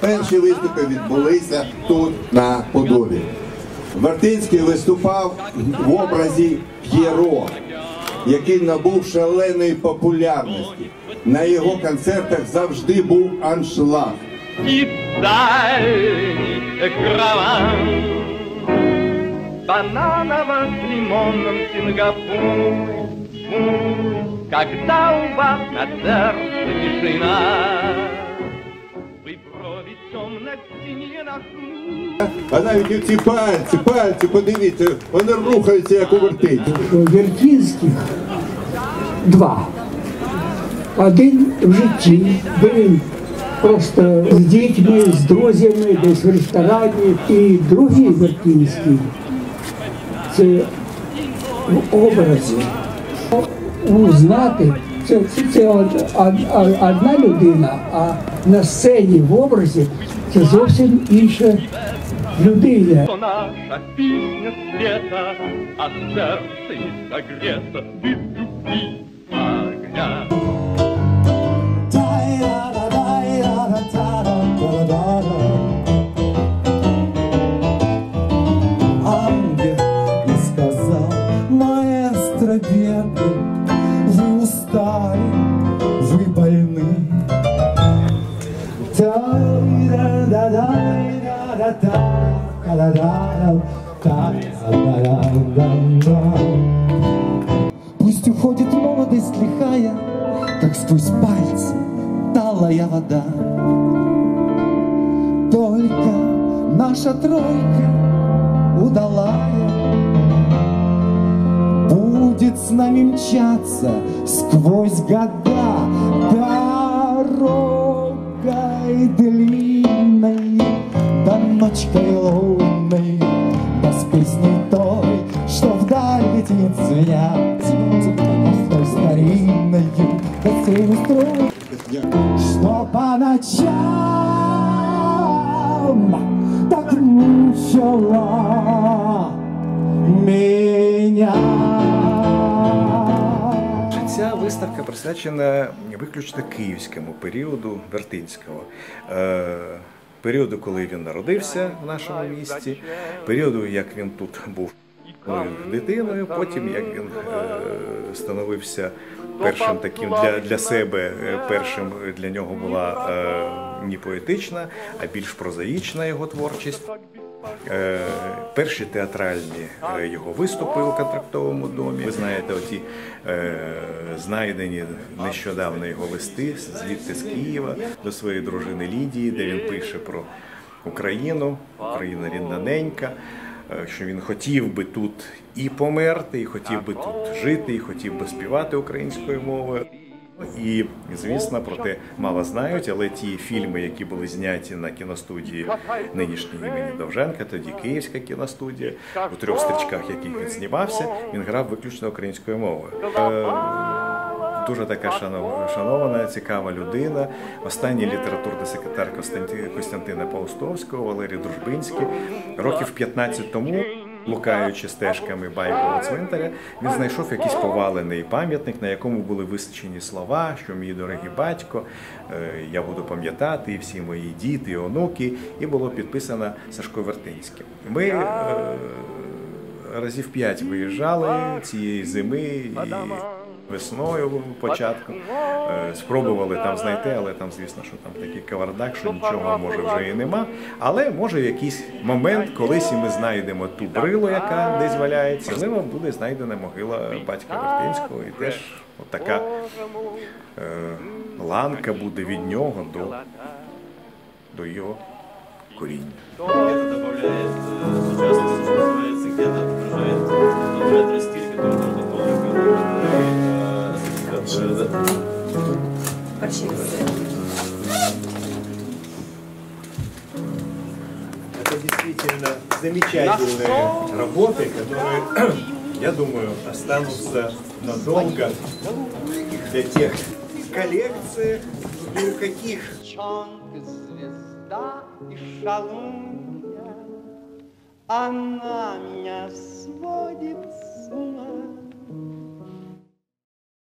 перші виступи відбулися тут на Подолі. Вертинський виступав в образі П'єро, який набув шаленої популярності. На його концертах завжди був аншлаг. Бананово с лимоном Сингапур. Когда у вас на сердце тишина, А навіть ці пальці, пальці, подивіться, вони рухаються як у вертиці. Вертінських два. Один в житті, він просто з дітьми, з друзями, десь в ресторані. І другий Вертінський це в образі. Узнати, це, це, це од- од- од- одна людина, а на сцені в образі це зовсім інша людина. что наша песня света, А сердце не согрето без любви огня. Пусть уходит молодость лихая, как сквозь пальцы талая вода. Только наша тройка удалая Будет с нами мчаться сквозь года Дорогой длинной, да ночкой лунной Да песней той, что вдаль летит звенят А с той старинной, да всеми струн что по ночам так мучила меня. Ця виставка присвячена виключно київському періоду Вертинського. Періоду, коли він народився в нашому місті, періоду, як він тут був дитиною, потім як він е, становився першим таким для, для себе, е, першим для нього була не поетична, а більш прозаїчна його творчість. Е, перші театральні е, його виступи у контрактовому домі. Ви знаєте, оті е, знайдені нещодавно його листи звідти з Києва до своєї дружини Лідії, де він пише про Україну, Україна ріднаненька, е, Що він хотів би тут і померти, і хотів би тут жити, і хотів би співати українською мовою. І звісно, про те мало знають, але ті фільми, які були зняті на кіностудії нинішньої імені Довженка, тоді Київська кіностудія, у трьох стрічках, яких він знімався, він грав виключно українською мовою. Е, Дуже така шанов- шанована, цікава людина. Останній літературний секретар Костянти- Костянтина Паустовського, Валерій Дружбинський, років 15 тому. Лукаючи стежками байкового цвинтаря, він знайшов якийсь повалений пам'ятник, на якому були висічені слова, що мій дорогий батько, е, я буду пам'ятати, і всі мої діти, і онуки, і було підписано Сашко Вертинським. Ми е, разів п'ять виїжджали цієї зими і весною початку. Е, Спробували там знайти, але там, звісно, що там такий кавардак, що нічого може вже і нема. Але може в якийсь момент, колись і ми знайдемо ту брилу, яка десь валяється. Можливо, буде знайдена могила батька Вертинського, і теж така е, ланка буде від нього до, до його коріння. Где-то добавляет э, участок, что только Это действительно замечательные работы, которые, я думаю, останутся надолго для тех коллекций, и у каких звезда и шалунья, Она меня сводит